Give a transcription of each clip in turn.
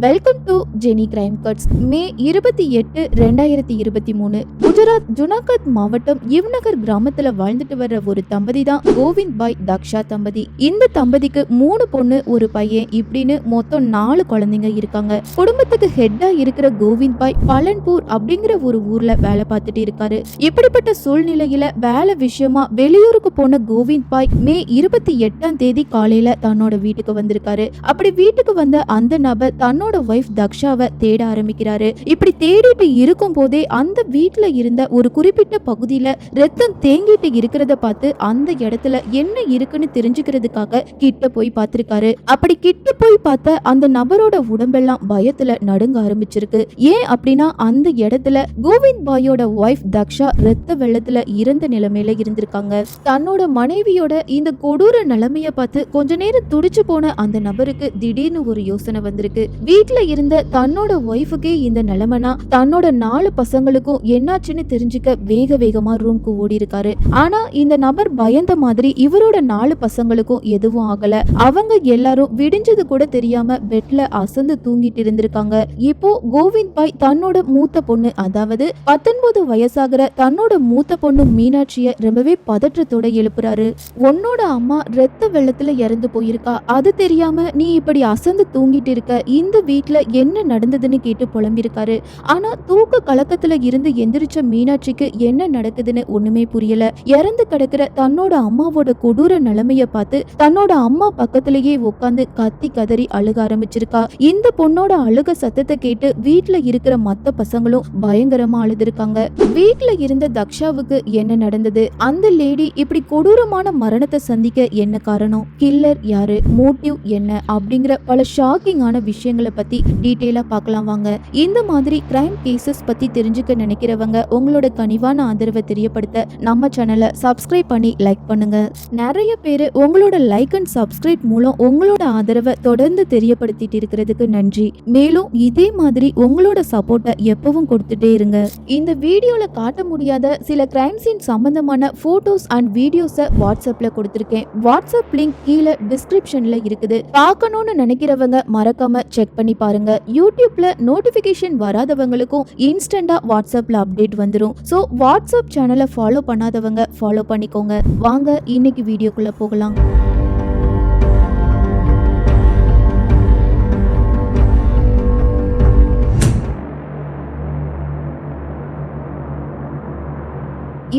Welcome to Jeni crime cuts மே இருபத்தி எட்டு ரெண்டாயிரத்தி இருபத்தி மூணு குஜராத் ஜுனாகத் மாவட்டம் இவ்நகர் கிராமத்துல வாழ்ந்துட்டு வர்ற ஒரு தம்பதி தான் கோவிந்த் பாய் தக்ஷா தம்பதி. இந்த தம்பதிக்கு மூணு பொண்ணு ஒரு பையன். இப்படின்னு மொத்தம் நாலு குழந்தைங்க இருக்காங்க. குடும்பத்துக்கு ஹெட்டா இருக்கிற கோவிந்த் பாய் பலன்பூர் அப்படிங்கிற ஒரு ஊர்ல வேலை பார்த்துட்டு இருக்காரு. இப்படிப்பட்ட சூழ்நிலையில வேலை விஷயமா வெளியூருக்கு போன கோவிந்த் பாய் மே இருபத்தி எட்டாம் தேதி காலையில தன்னோட வீட்டுக்கு வந்திருக்காரு. அப்படி வீட்டுக்கு வந்த அந்த நபர் தன்னோட ஒய்ஃப் தக்ஷாவை தேட ஆரம்பிக்கிறாரு. இப்படி தேடிட்டு இருக்கும் போதே அந்த வீட்டுல இருந்த ஒரு குறிப்பிட்ட பகுதியில ரத்தம் தேங்கிட்டு இருக்கிறத பார்த்து அந்த இடத்துல என்ன இருக்குன்னு தெரிஞ்சுக்கிறதுக்காக கிட்ட போய் பார்த்திருக்காரு. அப்படி கிட்ட போய் பார்த்த அந்த நபரோட உடம்பெல்லாம் பயத்துல நடுங்க ஆரம்பிச்சிருக்கு. ஏன் அப்படின்னா அந்த இடத்துல கோவிந்த் பாயோட ஒய்ஃப் தக்ஷா ரத்த வெள்ளத்துல இறந்த நிலைமையில இருந்திருக்காங்க. தன்னோட மனைவியோட இந்த கொடூர நிலைமைய பார்த்து கொஞ்ச நேரம் துடிச்சு போன அந்த நபருக்கு திடீர்னு ஒரு யோசனை வந்திருக்கு. வீட்டுல இருந்த தன்னோட ஒய்ஃபுக்கே இந்த நிலைமைனா தன்னோட நாலு பசங்களுக்கும் என்னாச்சுன்னு தெரிஞ்சுக்க வேக வேகமா ரூம்க்கு ஓடி இருக்காரு ஆனா இந்த நபர் பயந்த மாதிரி இவரோட நாலு பசங்களுக்கும் எதுவும் ஆகல. அவங்க எல்லாரும் விடிஞ்சது கூட தெரியாம பெட்ல அசந்து தூங்கிட்டு இருந்திருக்காங்க. இப்போ கோவிந்த் பாய் தன்னோட மூத்த பொண்ணு அதாவது பத்தொன்பது வயசாகிற தன்னோட மூத்த பொண்ணு மீனாட்சிய ரொம்பவே பதற்றத்தோட எழுப்புறாரு. உன்னோட அம்மா ரத்த வெள்ளத்துல இறந்து போயிருக்கா. அது தெரியாம நீ இப்படி அசந்து தூங்கிட்டு இருக்க. இந்த வீட்டில் என்ன நடந்ததுன்னு கேட்டு புலம்பிருக்காரு ஆனால் தூக்க கலக்கத்தில் இருந்து எந்திரிச்ச மீனாட்சிக்கு என்ன நடக்குதுன்னு ஒன்றுமே புரியல. இறந்து கிடக்கிற தன்னோட அம்மாவோட கொடூர நிலைமையை பார்த்து தன்னோட அம்மா பக்கத்திலேயே உட்காந்து கத்தி கதறி அழுக ஆரம்பிச்சிருக்கா. இந்த பொண்ணோட அழுக சத்தத்தை கேட்டு வீட்டில் இருக்கிற மற்ற பசங்களும் பயங்கரமா அழுதுருக்காங்க. வீட்டில் இருந்த தக்ஷாவுக்கு என்ன நடந்தது? அந்த லேடி இப்படி கொடூரமான மரணத்தை சந்திக்க என்ன காரணம்? கில்லர் யாரு? மோட்டிவ் என்ன? அப்படிங்கிற பல ஷாக்கிங்கான விஷயங்களை பத்தி டீட்டெயிலா பார்க்கலாம் வாங்க. இந்த மாதிரி கிரைம் கேசஸ் பத்தி தெரிஞ்சுக்க நினைக்கிறவங்க உங்களோட கனிவான ஆதரவை தெரியப்படுத்த நம்ம சேனலை சப்ஸ்கிரைப் பண்ணி லைக் பண்ணுங்க. நிறைய பேர் உங்களோட லைக் அண்ட் சப்ஸ்கிரைப் மூலம் உங்களோட ஆதரவை தொடர்ந்து தெரியப்படுத்திட்டு இருக்கிறதுக்கு நன்றி. மேலும் இதே மாதிரி உங்களோட சப்போர்ட்டை எப்பவும் கொடுத்துட்டே இருங்க. இந்த வீடியோல காட்ட முடியாத சில கிரைம் சீன் சம்பந்தமான போட்டோஸ் அண்ட் வீடியோஸை வாட்ஸ்அப்ல கொடுத்துருக்கேன். வாட்ஸ்அப் லிங்க் கீழே டிஸ்கிரிப்ஷன்ல இருக்குது. பார்க்கணும்னு நினைக்கிறவங்க மறக்காம செக் பண்ணி பாருங்க. யூடியூப்ல நோட்டிபிகேஷன் வராதவங்களுக்கும் இன்ஸ்டண்டா வாட்ஸ்அப்ல அப்டேட் வந்துடும் ஸோ வாட்ஸ்அப் சேனலை ஃபாலோ பண்ணாதவங்க ஃபாலோ பண்ணிக்கோங்க. வாங்க இன்னைக்கு வீடியோக்குள்ள போகலாம்.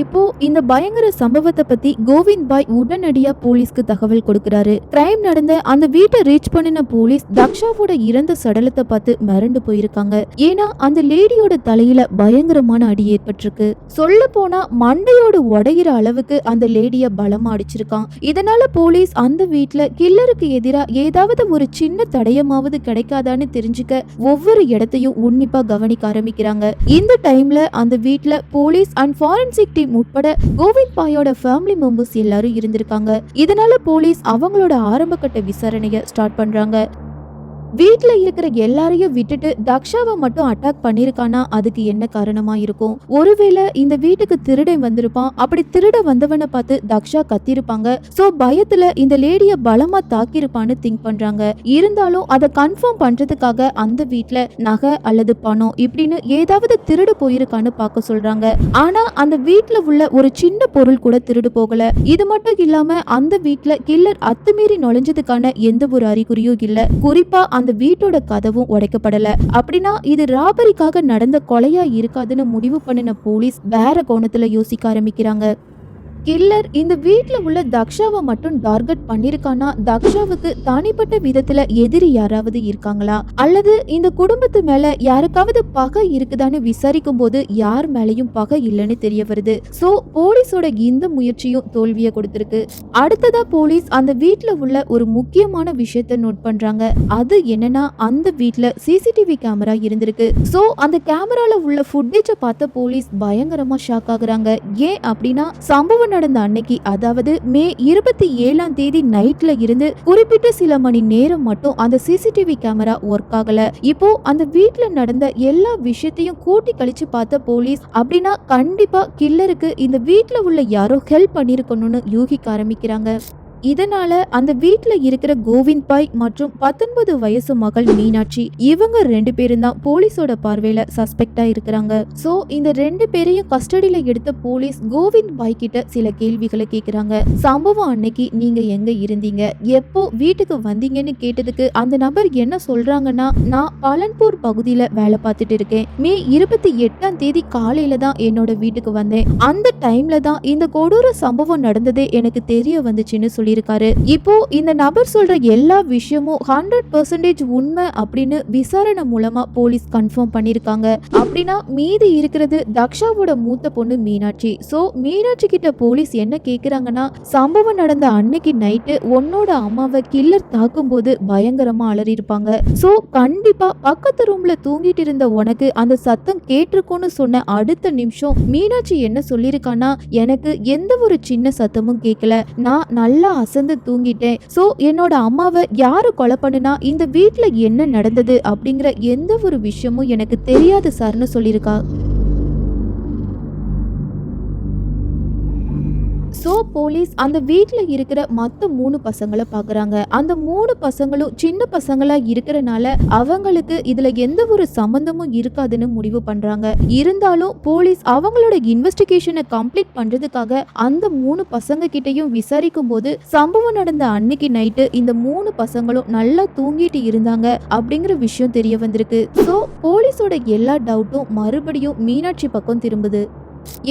இப்போ இந்த பயங்கர சம்பவத்தை பத்தி கோவிந்த் பாய் உடனடியா போலீஸ்க்கு தகவல் கொடுக்கிறாரு. கிரைம் நடந்த அந்த வீட்டை ரீச் பண்ணின போலீஸ் தக்ஷாவோட இறந்த சடலத்தை பார்த்து மிரண்டு போயிருக்காங்க. ஏன்னா அந்த லேடியோட தலையில பயங்கரமான அடி ஏற்பட்டிருக்கு. சொல்ல போனா மண்டையோட உடையிற அளவுக்கு அந்த லேடிய பலமா அடிச்சிருக்கான். இதனால போலீஸ் அந்த வீட்ல கில்லருக்கு எதிரா ஏதாவது ஒரு சின்ன தடயமாவது கிடைக்காதான்னு தெரிஞ்சுக்க ஒவ்வொரு இடத்தையும் உன்னிப்பா கவனிக்க ஆரம்பிக்கிறாங்க. இந்த டைம்ல அந்த வீட்ல போலீஸ் அண்ட் ஃபாரன்சிக் டீம் உட்பட கோவிந்த் பாயோட ஃபேமிலி மெம்பர்ஸ் எல்லாரும் இருந்திருக்காங்க. இதனால போலீஸ் அவங்களோட ஆரம்ப கட்ட விசாரணைய ஸ்டார்ட் பண்றாங்க. வீட்டுல இருக்கிற எல்லாரையும் விட்டுட்டு தக்ஷாவை மட்டும் அட்டாக் பண்ணிருக்கானா? அதுக்கு என்ன காரணமா இருக்கும்? ஒருவேளை இந்த வீட்டுக்கு திருடன் வந்திருப்பான். அப்படி திருட வந்தவனை பார்த்து தக்ஷா கத்திருப்பாங்க. சோ பயத்துல இந்த லேடிய பலமா தாக்கியிருப்பான்னு திங்க் பண்றாங்க. இருந்தாலும் அதை கன்ஃபார்ம் பண்றதுக்காக அந்த வீட்டுல நகை அல்லது பணம் இப்படின்னு ஏதாவது திருடு போயிருக்கான்னு பார்க்க சொல்றாங்க. ஆனா அந்த வீட்டுல உள்ள ஒரு சின்ன பொருள் கூட திருடு போகல. இது மட்டும் இல்லாம அந்த வீட்டுல கில்லர் அத்துமீறி நுழைஞ்சதுக்கான எந்த ஒரு அறிகுறியும் இல்ல. குறிப்பா அந்த வீட்டோட கதவும் உடைக்கப்படல. அப்படின்னா இது ராபரிக்காக நடந்த கொலையா இருக்காதுன்னு முடிவு பண்ணின போலீஸ் வேற கோணத்துல யோசிக்க ஆரம்பிக்கிறாங்க. கில்லர் இந்த வீட்டில் உள்ள தக்ஷாவை மட்டும் டார்கெட் பண்ணிருக்கானா? தக்ஷாவுக்கு தனிப்பட்ட விதத்துல எதிரி யாராவது இருக்காங்களா? அல்லது இந்த குடும்பத்து மேல யாருக்காவது பகை இருக்குதான்னு விசாரிக்கும் போது யார் மேலயும் பகை இல்லைன்னு தெரிய வருது. சோ போலீஸோட இந்த முயற்சியும் தோல்வியை கொடுத்திருக்கு. அடுத்ததா போலீஸ் அந்த வீட்ல உள்ள ஒரு முக்கியமான விஷயத்த நோட் பண்றாங்க. அது என்னன்னா அந்த வீட்ல சிசிடிவி கேமரா இருந்திருக்கு. சோ அந்த கேமரால உள்ள ஃபுட்டேஜை பார்த்த போலீஸ் பயங்கரமா ஷாக் ஆகுறாங்க. ஏன் அப்படின்னா சம்பவம் நடந்த அன்னைக்கு அதாவது மே இருபத்தி ஏழாம் தேதி நைட்ல இருந்து குறிப்பிட்ட சில மணி நேரம் மட்டும் அந்த சிசிடிவி கேமரா ஒர்க் ஆகல. இப்போ அந்த வீட்டுல நடந்த எல்லா விஷயத்தையும் கூட்டி கழிச்சு பார்த்த போலீஸ் அப்படின்னா கண்டிப்பா கில்லருக்கு இந்த வீட்டுல உள்ள யாரோ ஹெல்ப் பண்ணிருக்கணும்னு யூகிக்க ஆரம்பிக்கிறாங்க. இதனால அந்த வீட்டில் இருக்கிற கோவிந்த் பாய் மற்றும் பத்தொன்பது வயசு மகள் மீனாட்சி இவங்க ரெண்டு பேரும் தான் போலீஸோட பார்வையில சஸ்பெக்டா இருக்கிறாங்க. சோ இந்த ரெண்டு பேரையும் கஸ்டடியில எடுத்த போலீஸ் கோவிந்த் பாய் கிட்ட சில கேள்விகளை கேக்குறாங்க. சம்பவம் அன்னைக்கு நீங்க எங்க இருந்தீங்க? எப்போ வீட்டுக்கு வந்தீங்கன்னு கேட்டதுக்கு அந்த நபர் என்ன சொல்றாங்கன்னா நான் பலன்பூர் பகுதியில வேலை பார்த்துட்டு இருக்கேன். மே இருபத்தி எட்டாம் தேதி காலையில தான் என்னோட வீட்டுக்கு வந்தேன். அந்த டைம்ல தான் இந்த கொடூர சம்பவம் நடந்ததே எனக்கு தெரிய வந்துச்சுன்னு சொல்லி சொல்லியிருக்காரு. இப்போ இந்த நபர் சொல்ற எல்லா விஷயமும் ஹண்ட்ரட் பர்சன்டேஜ் உண்மை அப்படின்னு விசாரணை மூலமா போலீஸ் கன்ஃபார்ம் பண்ணிருக்காங்க அப்படின்னா மீதி இருக்கிறது தக்ஷாவோட மூத்த பொண்ணு மீனாட்சி. சோ மீனாட்சி கிட்ட போலீஸ் என்ன கேக்குறாங்கன்னா சம்பவம் நடந்த அன்னைக்கு நைட்டு உன்னோட அம்மாவை கில்லர் தாக்கும் போது பயங்கரமா அலறி இருப்பாங்க சோ கண்டிப்பா பக்கத்து ரூம்ல தூங்கிட்டு இருந்த உனக்கு அந்த சத்தம் கேட்டிருக்கோன்னு சொன்ன அடுத்த நிமிஷம் மீனாட்சி என்ன சொல்லியிருக்கான்னா எனக்கு எந்த ஒரு சின்ன சத்தமும் கேட்கல நான் நல்லா அசந்து தூங்கிட்டேன். சோ என்னோட அம்மாவை யாரு கொலை பண்ணுனா இந்த வீட்ல என்ன நடந்தது அப்படிங்கிற எந்த ஒரு விஷயமும் எனக்கு தெரியாது சார்னு சொல்லியிருக்கா. ஸோ போலீஸ் அந்த வீட்டில் இருக்கிற மற்ற மூணு பசங்களை பார்க்குறாங்க அந்த மூணு பசங்களும் சின்ன பசங்களா இருக்கிறனால அவங்களுக்கு இதுல எந்த ஒரு சம்பந்தமும் இருக்காதுன்னு முடிவு பண்றாங்க. இருந்தாலும் போலீஸ் அவங்களோட இன்வெஸ்டிகேஷனை கம்ப்ளீட் பண்றதுக்காக அந்த மூணு பசங்க கிட்டயும் விசாரிக்கும் போது சம்பவம் நடந்த அன்னைக்கு நைட்டு இந்த மூணு பசங்களும் நல்லா தூங்கிட்டு இருந்தாங்க அப்படிங்கிற விஷயம் தெரிய வந்திருக்கு. ஸோ போலீஸோட எல்லா டவுட்டும் மறுபடியும் மீனாட்சி பக்கம் திரும்புது.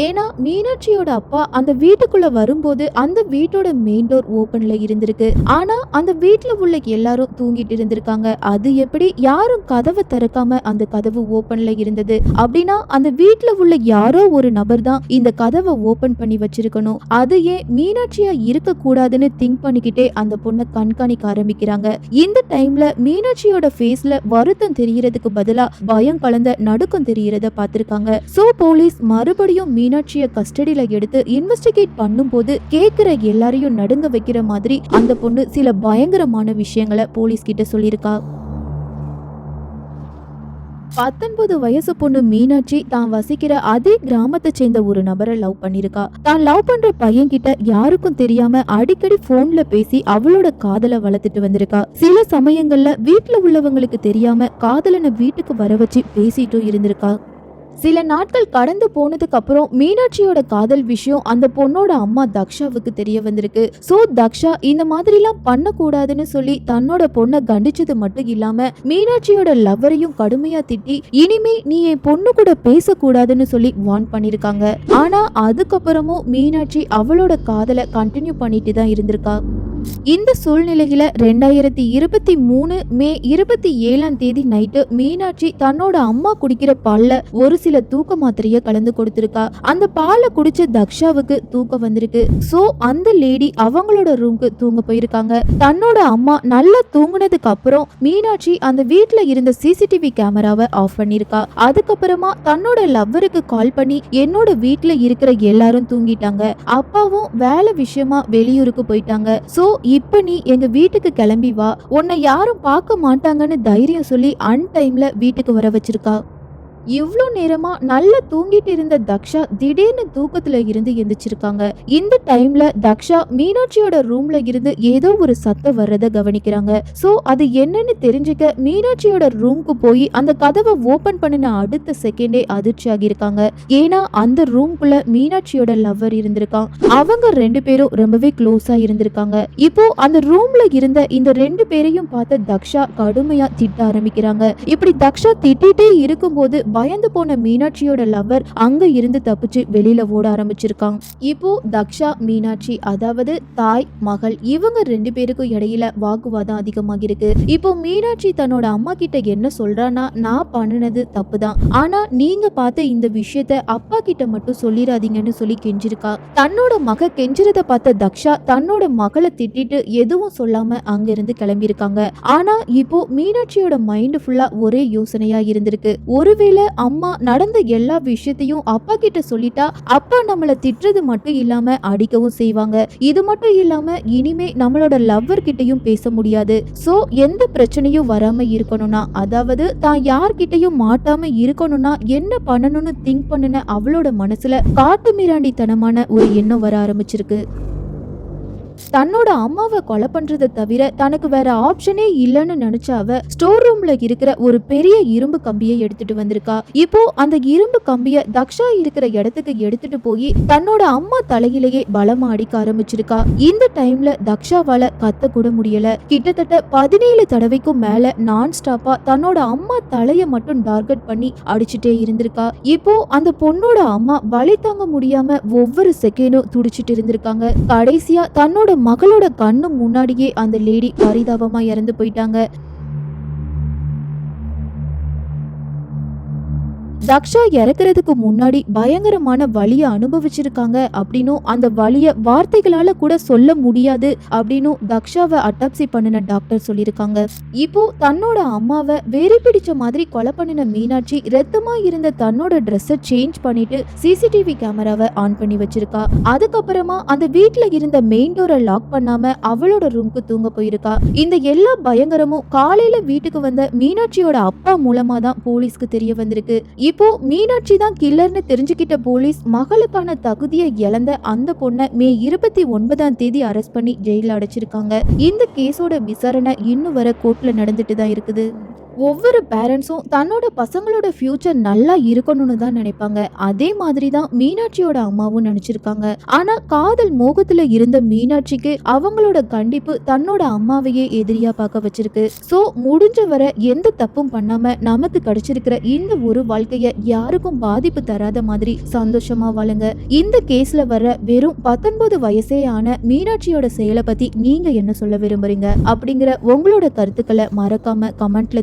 ஏன்னா மீனாட்சியோட அப்பா அந்த வீட்டுக்குள்ள வரும்போது அந்த வீட்டோட மெயின் டோர் ஓப்பன்ல இருந்திருக்கு. ஆனா அந்த வீட்டுல உள்ள எல்லாரும் தூங்கிட்டு இருந்திருக்காங்க. அது எப்படி யாரும் கதவை திறக்காம அந்த கதவு ஓப்பன்ல இருந்தது? அப்படின்னா அந்த வீட்டுல உள்ள யாரோ ஒரு நபர் தான் இந்த கதவை ஓபன் பண்ணி வச்சிருக்கணும். அது ஏன் மீனாட்சியா இருக்க கூடாதுன்னு திங்க் பண்ணிக்கிட்டே அந்த பொண்ணை கண்காணிக்க ஆரம்பிக்கிறாங்க. இந்த டைம்ல மீனாட்சியோட ஃபேஸ்ல வருத்தம் தெரியறதுக்கு பதிலா பயம் கலந்த நடுக்கம் தெரியறத பார்த்திருக்காங்க. சோ போலீஸ் மறுபடியும் மீனாட்சிய கஸ்டடியில எடுத்து இன்வெஸ்டிகேட் பண்ணும்போது கேக்குற எல்லாரையும் நடுங்க வைக்கிற மாதிரி அந்த பொண்ணு சில பயங்கரமான விஷயங்களை போலீஸ் கிட்ட சொல்லியிருக்கா. பத்தொன்பது வயசு பொண்ணு மீனாட்சி தான் வசிக்கிற அதே கிராமத்தை சேர்ந்த ஒரு நபரை லவ் பண்ணிருக்கா தான் லவ் பண்ற பையன் கிட்ட யாருக்கும் தெரியாம அடிக்கடி போன்ல பேசி அவளோட காதலை வளர்த்துட்டு வந்திருக்கா. சில சமயங்கள்ல வீட்டுல உள்ளவங்களுக்கு தெரியாம காதலனை வீட்டுக்கு வர வச்சு பேசிட்டும் இருந்திருக்கா. சில நாட்கள் கடந்து போனதுக்கு அப்புறம் மீனாட்சியோட காதல் விஷயம் அந்த பொண்ணோட அம்மா தக்ஷாவுக்கு தெரிய வந்திருக்கு. சோ தக்ஷா இந்த மாதிரிலாம் பண்ணக்கூடாதுன்னு சொல்லி தன்னோட பொண்ணை கண்டிச்சது மட்டும் இல்லாம மீனாட்சியோட லவ்வரையும் கடுமையா திட்டி இனிமே நீ என் பொண்ணு கூட பேசக்கூடாதுன்னு சொல்லி வார்ன் பண்ணிருக்காங்க. ஆனா அதுக்கப்புறமும் மீனாட்சி அவளோட காதலை கண்டினியூ பண்ணிட்டு தான் இருந்திருக்கா. இந்த சூழ்நிலையில ரெண்டாயிரத்தி இருபத்தி மூணு மே இருபத்தி ஏழாம் தேதி நைட்டு மீனாட்சி தன்னோட அம்மா குடிக்கிற பால்ல ஒரு சில தூக்க மாத்திரைய கலந்து கொடுத்திருக்கா. அந்த பாலை குடிச்ச தக்ஷாவுக்கு தூக்கம் வந்திருக்கு. சோ அந்த லேடி அவங்களோட ரூம்க்கு தூங்க போயிருக்காங்க. தன்னோட அம்மா நல்லா தூங்குனதுக்கு அப்புறம் மீனாட்சி அந்த வீட்டுல இருந்த சிசிடிவி கேமராவை ஆஃப் பண்ணிருக்கா அதுக்கப்புறமா தன்னோட லவ்வருக்கு கால் பண்ணி என்னோட வீட்டுல இருக்கிற எல்லாரும் தூங்கிட்டாங்க. அப்பாவும் வேலை விஷயமா வெளியூருக்கு போயிட்டாங்க. சோ இப்ப நீ எங்க வீட்டுக்கு கிளம்பி வா. உன்னை யாரும் பார்க்க மாட்டாங்கன்னு தைரியம் சொல்லி அன் டைம்ல வீட்டுக்கு வர வச்சிருக்கா. இவ்வளோ நேரமா நல்லா தூங்கிட்டு இருந்த தக்ஷா திடீர்னு தூக்கத்துல இருந்து எந்திரிச்சிருக்காங்க. இந்த டைம்ல தக்ஷா மீனாட்சியோட ரூம்ல இருந்து ஏதோ ஒரு சத்தம் வர்றத கவனிக்கிறாங்க. சோ அது என்னன்னு தெரிஞ்சுக்க மீனாட்சியோட ரூம்க்கு போய் அந்த கதவை ஓபன் பண்ணின அடுத்த செகண்டே அதிர்ச்சி ஆகியிருக்காங்க. ஏன்னா அந்த ரூம்குள்ள மீனாட்சியோட லவ்வர் இருந்திருக்கான். அவங்க ரெண்டு பேரும் ரொம்பவே க்ளோஸா இருந்திருக்காங்க. இப்போ அந்த ரூம்ல இருந்த இந்த ரெண்டு பேரையும் பார்த்த தக்ஷா கடுமையா திட்ட ஆரம்பிக்கிறாங்க. இப்படி தக்ஷா திட்டிட்டே இருக்கும்போது பயந்து போன மீனாட்சியோட லவ்வர் அங்க இருந்து தப்பிச்சு வெளியில ஓட ஆரம்பிச்சிருக்காங்க இப்போ தக்ஷா மீனாட்சி அதாவது தாய் மகள் இவங்க ரெண்டு பேருக்கும் இடையில வாக்குவாதம் அதிகமாக இருக்கு இப்போ மீனாட்சி தன்னோட அம்மா கிட்ட என்ன சொல்றானா நான் பண்ணுனது தப்பு தான் ஆனா நீங்க பார்த்த இந்த விஷயத்த அப்பா கிட்ட மட்டும் சொல்லிடாதீங்கன்னு சொல்லி கெஞ்சிருக்கா. தன்னோட மக கெஞ்சிறத பார்த்த தக்ஷா தன்னோட மகளை திட்டிட்டு எதுவும் சொல்லாம அங்க இருந்து கிளம்பியிருக்காங்க. ஆனா இப்போ மீனாட்சியோட மைண்ட் ஃபுல்லா ஒரே யோசனையா இருந்திருக்கு. ஒருவேளை அம்மா நடந்த எல்லா விஷயத்தையும் அப்பா கிட்ட சொல்லிட்டா அப்பா நம்மள திட்டுறது மட்டும் இல்லாம அடிக்கவும் செய்வாங்க. இது மட்டும் இல்லாம இனிமே நம்மளோட லவ்வர் கிட்டையும் பேச முடியாது. சோ எந்த பிரச்சனையும் வராம இருக்கணும்னா அதாவது தான் யார்கிட்டயும் மாட்டாம இருக்கணும்னா என்ன பண்ணணும்னு திங்க் பண்ணுன அவளோட மனசுல காட்டு மிராண்டித்தனமான ஒரு எண்ணம் வர ஆரம்பிச்சிருக்கு. தன்னோட அம்மாவை கொலை பண்றதை தவிர தனக்கு வேற ஆப்ஷனே இல்லைன்னு நினைச்ச அவ ஸ்டோர் ரூம்ல இருக்கிற ஒரு பெரிய இரும்பு கம்பியை எடுத்துட்டு வந்திருக்கா. இப்போ அந்த இரும்பு கம்பிய தக்ஷா இருக்கிற இடத்துக்கு எடுத்துட்டு போய் தன்னோட அம்மா தலையிலேயே பலமா அடிக்க ஆரம்பிச்சிருக்கா. இந்த டைம்ல தக்ஷாவால கத்த கூட முடியல. கிட்டத்தட்ட பதினேழு தடவைக்கும் மேல நான் ஸ்டாப்பா தன்னோட அம்மா தலைய மட்டும் டார்கெட் பண்ணி அடிச்சுட்டே இருந்திருக்கா. இப்போ அந்த பொண்ணோட அம்மா வலி தாங்க முடியாம ஒவ்வொரு செகண்டும் துடிச்சிட்டு இருந்திருக்காங்க. கடைசியா தன்னோட மகளோட கண்ணு முன்னாடியே அந்த லேடி பரிதாபமா இறந்து போயிட்டாங்க. தக்ஷா இறக்குறதுக்கு முன்னாடி பயங்கரமான வழியை அனுபவிச்சிருக்காங்க அப்படின்னும் அந்த வழியை வார்த்தைகளால கூட சொல்ல முடியாது அப்படின்னும் தக்ஷாவை அட்டாப்சி பண்ணின டாக்டர் சொல்லியிருக்காங்க. இப்போ தன்னோட அம்மாவை வெறி பிடிச்ச மாதிரி கொலை பண்ணின மீனாட்சி ரத்தமா இருந்த தன்னோட ட்ரெஸ்ஸை சேஞ்ச் பண்ணிட்டு சிசிடிவி கேமராவை ஆன் பண்ணி வச்சிருக்கா. அதுக்கப்புறமா அந்த வீட்டுல இருந்த மெயின் டோரை லாக் பண்ணாம அவளோட ரூம்க்கு தூங்க போயிருக்கா. இந்த எல்லா பயங்கரமும் காலையில வீட்டுக்கு வந்த மீனாட்சியோட அப்பா மூலமா தான் போலீஸ்க்கு தெரிய வந்திருக்கு. இப்போ மீனாட்சி தான் கில்லர்னு தெரிஞ்சுக்கிட்ட போலீஸ் மகளுக்கான தகுதியை இழந்த அந்த பொண்ணை மே இருபத்தி ஒன்பதாம் தேதி அரெஸ்ட் பண்ணி ஜெயில அடைச்சிருக்காங்க. இந்த கேஸோட விசாரணை இன்னும் வர கோர்ட்ல நடந்துட்டு தான் இருக்குது. ஒவ்வொரு பேரண்ட்ஸும் தன்னோட பசங்களோட ஃபியூச்சர் நல்லா இருக்கணும்னு தான் நினைப்பாங்க. அதே மாதிரி தான் மீனாட்சியோட அம்மாவும் நினைச்சிருக்காங்க. ஆனா காதல் மோகத்துல இருந்த மீனாட்சிக்கு அவங்களோட கண்டிப்பு தன்னோட அம்மாவையே எதிரியா பார்க்க வச்சிருக்கு. சோ முடிஞ்ச வரை எந்த தப்பும் பண்ணாம நமக்கு கிடைச்சிருக்கிற இந்த ஒரு வாழ்க்கைய யாருக்கும் பாதிப்பு தராத மாதிரி சந்தோஷமா வாழுங்க. இந்த கேஸ்ல வர வெறும் பத்தொன்பது வயசே ஆன மீனாட்சியோட செயலை பத்தி நீங்க என்ன சொல்ல விரும்புறீங்க? அப்படிங்கிற உங்களோட கருத்துக்களை மறக்காம கமெண்ட்ல